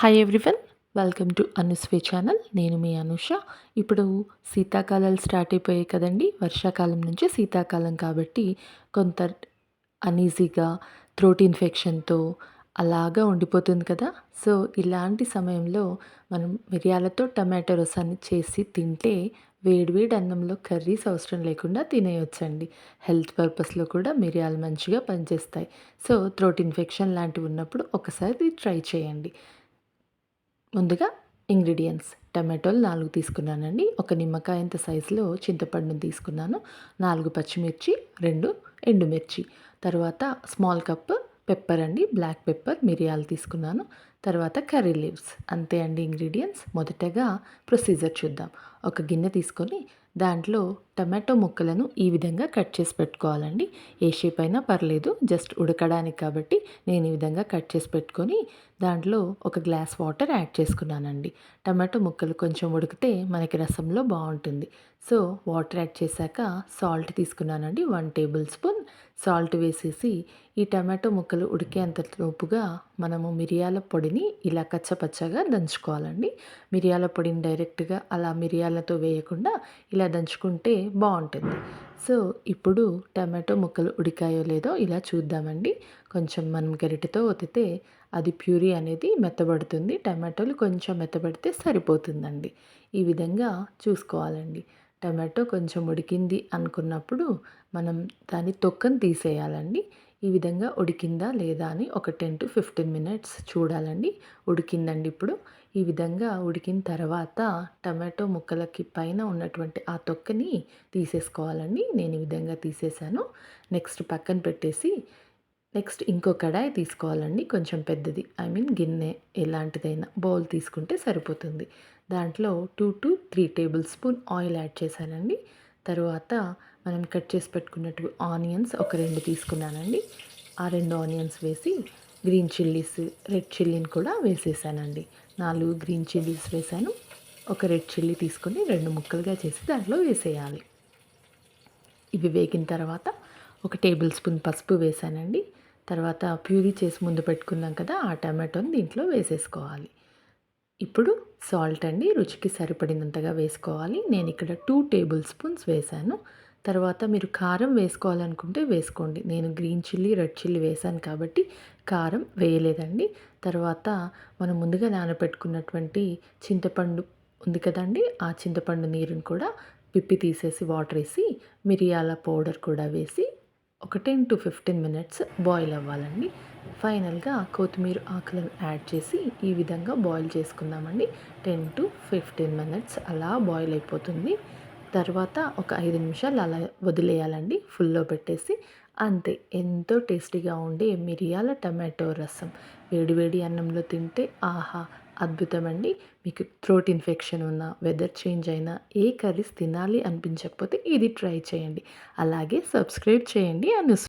Hi everyone welcome to అనుస్వే channel నేను మీ అనుష. ఇప్పుడు శీతాకాలాలు స్టార్ట్ అయిపోయాయి కదండి. వర్షాకాలం నుంచి శీతాకాలం కాబట్టి కొంత అనీజీగా థ్రోట్ ఇన్ఫెక్షన్తో అలాగా ఉండిపోతుంది కదా. సో ఇలాంటి సమయంలో మనం మిరియాలతో టమాటో రసాన్ని చేసి తింటే వేడివేడి అన్నంలో కర్రీస్ అవసరం లేకుండా తినేయొచ్చండి. హెల్త్ పర్పస్లో కూడా మిరియాలు మంచిగా పనిచేస్తాయి. సో థ్రోట్ ఇన్ఫెక్షన్ లాంటివి ఉన్నప్పుడు ఒకసారి ట్రై చేయండి. ముందుగా ఇంగ్రీడియంట్స్. టమాటోలు నాలుగు తీసుకున్నానండి. ఒక నిమ్మకాయంత సైజులో చింతపండుని తీసుకున్నాను. నాలుగు పచ్చిమిర్చి రెండు ఎండుమిర్చి. తర్వాత స్మాల్ కప్ పెప్పర్ అండి. బ్లాక్ పెప్పర్ మిరియాలు తీసుకున్నాను. తర్వాత కర్రీ లీవ్స్. అంతే అండి ఇంగ్రీడియంట్స్. మొదటగా ప్రొసీజర్ చూద్దాం. ఒక గిన్నె తీసుకొని దాంట్లో టమాటో ముక్కలను ఈ విధంగా కట్ చేసి పెట్టుకోవాలండి. ఏ షేప్ అయినా పర్లేదు జస్ట్ ఉడకడానికి కాబట్టి నేను ఈ విధంగా కట్ చేసి పెట్టుకొని దాంట్లో ఒక గ్లాస్ వాటర్ యాడ్ చేసుకున్నానండి. టమాటో ముక్కలు కొంచెం ఉడికితే మనకి రసంలో బాగుంటుంది. సో వాటర్ యాడ్ చేశాక సాల్ట్ తీసుకున్నానండి. వన్ టేబుల్ స్పూన్ సాల్ట్ వేసేసి ఈ టమాటో ముక్కలు ఉడికేంత లోపుగా మనము మిరియాల పొడిని ఇలా కచ్చపచ్చగా దంచుకోవాలండి. మిరియాల పొడిని డైరెక్ట్గా అలా మిరియాలతో వేయకుండా ఇలా దంచుకుంటే బాగుంటుంది. సో ఇప్పుడు టమాటో ముక్కలు ఉడికాయో లేదో ఇలా చూద్దామండి. కొంచెం మనం గరిటెతో ఒత్తితే అది ప్యూరీ అనేది మెత్తబడుతుంది. టమాటోలు కొంచెం మెత్తబడితే సరిపోతుందండి. ఈ విధంగా చూసుకోవాలండి. టమాటో కొంచెం ఉడికింది అనుకున్నప్పుడు మనం దాని తొక్కను తీసేయాలండి. ఈ విధంగా ఉడికిందా లేదా అని ఒక టెన్ టు ఫిఫ్టీన్ మినిట్స్ చూడాలండి. ఉడికిందండి ఇప్పుడు. ఈ విధంగా ఉడికిన తర్వాత టమాటో ముక్కలకి పైన ఉన్నటువంటి ఆ తొక్కని తీసేసుకోవాలండి. నేను ఈ విధంగా తీసేసాను. నెక్స్ట్ పక్కన పెట్టేసి నెక్స్ట్ ఇంకో కడాయి తీసుకోవాలండి. కొంచెం పెద్దది. ఐ మీన్ గిన్నె ఎలాంటిదైనా బౌల్ తీసుకుంటే సరిపోతుంది. దాంట్లో two to three tablespoon oil add చేశానండి. తర్వాత మనం కట్ చేసి పెట్టుకున్నట్టు ఆనియన్స్ ఒక రెండు తీసుకున్నానండి. ఆ రెండు ఆనియన్స్ వేసి గ్రీన్ చిల్లీస్ రెడ్ చిల్లీని కూడా వేసేసానండి. నాలుగు గ్రీన్ చిల్లీస్ వేసాను. ఒక రెడ్ చిల్లీ తీసుకొని రెండు ముక్కలుగా చేసి దాంట్లో వేసేయాలి. ఇవి వేగిన తర్వాత ఒక టేబుల్ స్పూన్ పసుపు వేసానండి. తర్వాత ప్యూరీ చేసి ముందు పెట్టుకున్నాం కదా ఆ టమాటోని దీంట్లో వేసేసుకోవాలి. ఇప్పుడు సాల్ట్ అండి రుచికి సరిపడినంతగా వేసుకోవాలి. నేను ఇక్కడ టూ టేబుల్ స్పూన్స్ వేసాను. తర్వాత మీరు కారం వేసుకోవాలనుకుంటే వేసుకోండి. నేను గ్రీన్ చిల్లీ రెడ్ చిల్లీ వేసాను కాబట్టి కారం వేయలేదండి. తర్వాత మనం ముందుగా నానబెట్టుకున్నటువంటి చింతపండు ఉంది కదండి ఆ చింతపండు నీరుని కూడా పిప్పి తీసేసి వాటర్ వేసి మిరియాల పౌడర్ కూడా వేసి ఒక ten to fifteen minutes boil అవ్వాలండి. ఫైనల్గా కొత్తిమీర ఆకులను యాడ్ చేసి ఈ విధంగా బాయిల్ చేసుకుందామండి. టెన్ టు ఫిఫ్టీన్ మినిట్స్ అలా బాయిల్ అయిపోతుంది. తర్వాత ఒక ఐదు నిమిషాలు అలా వదిలేయాలండి ఫుల్లో పెట్టేసి. అంతే ఎంతో టేస్టీగా ఉండే మిరియాల టమాటో రసం. వేడివేడి అన్నంలో తింటే ఆహా అద్భుతం అండి మీకు థ్రోట్ ఇన్ఫెక్షన్ ఉన్న వెదర్ చేంజ్ అయినా ఏ కర్రీస్ తినాలి అనిపించకపోతే ఇది ట్రై చేయండి. అలాగే సబ్స్క్రైబ్ చేయండి. అను